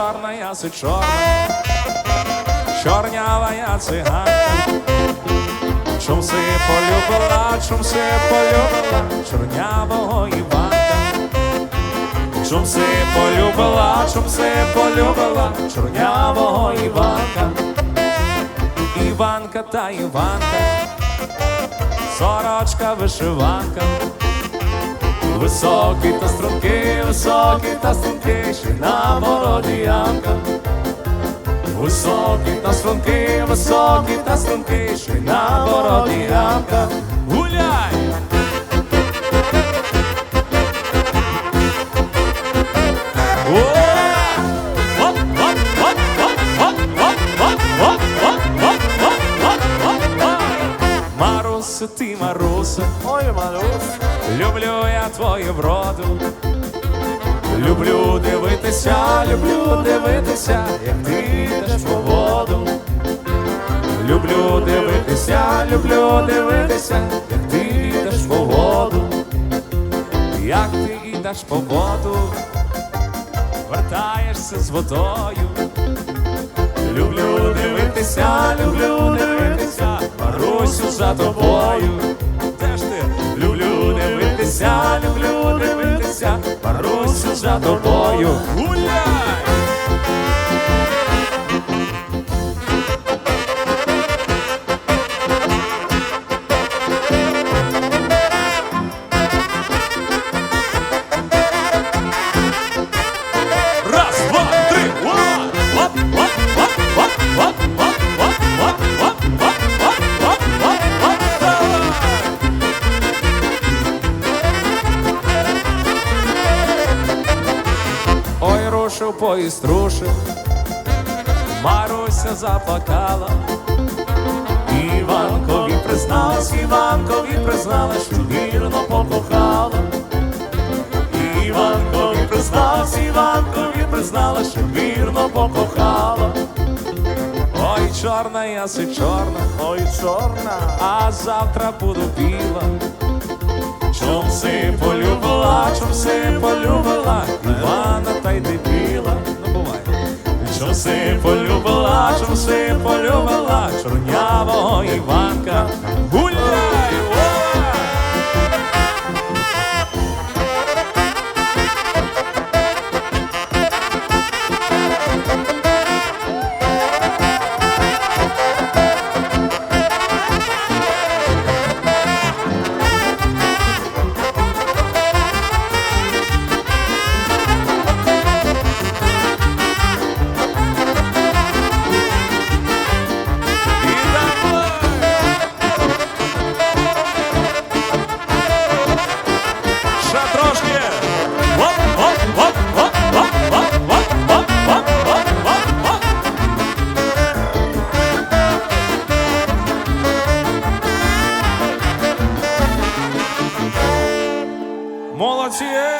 чорна, чорнява я циганка. Чом си полюбила, чом си полюбила, чорнявого Іванка. Чом си полюбила, чом си полюбила, чорнявого Іванка. Іванка та Іванка, сорочка вишиванка. Високий та стрункий, високий та стрункий, ще на вороті ямка. Високий та стрункий, високий та стрункий, ще на вороті ямка. Гуляй! Маруся, ти Маруся, Ой, Марусь, люблю я твою вроду. Люблю дивитися, люблю дивитися, як ти йдеш по воду. Люблю дивитися, люблю дивитися, як ти йдеш по воду. Як ти йдеш по воду, вертаєшся з водою. Люблю дивитися, люблю дивитися, Марусю за тобою. За тобою. Гуляй! Раз, два, три, оп, оп, оп, оп, оп, оп, рушив поїзд рушив, Маруся заплакала. Іванкові призналась, Іванкові признала, що вірно покохала. Іванкові призналась, Іванкові признала, що вірно покохала. Ой, чорна я си чорна, ой, чорна, а завтра буду біла. Чом си полюбила, чом си полюбила, си полюбила, чом си полюбила, чорнявого. Гуляй! Yeah.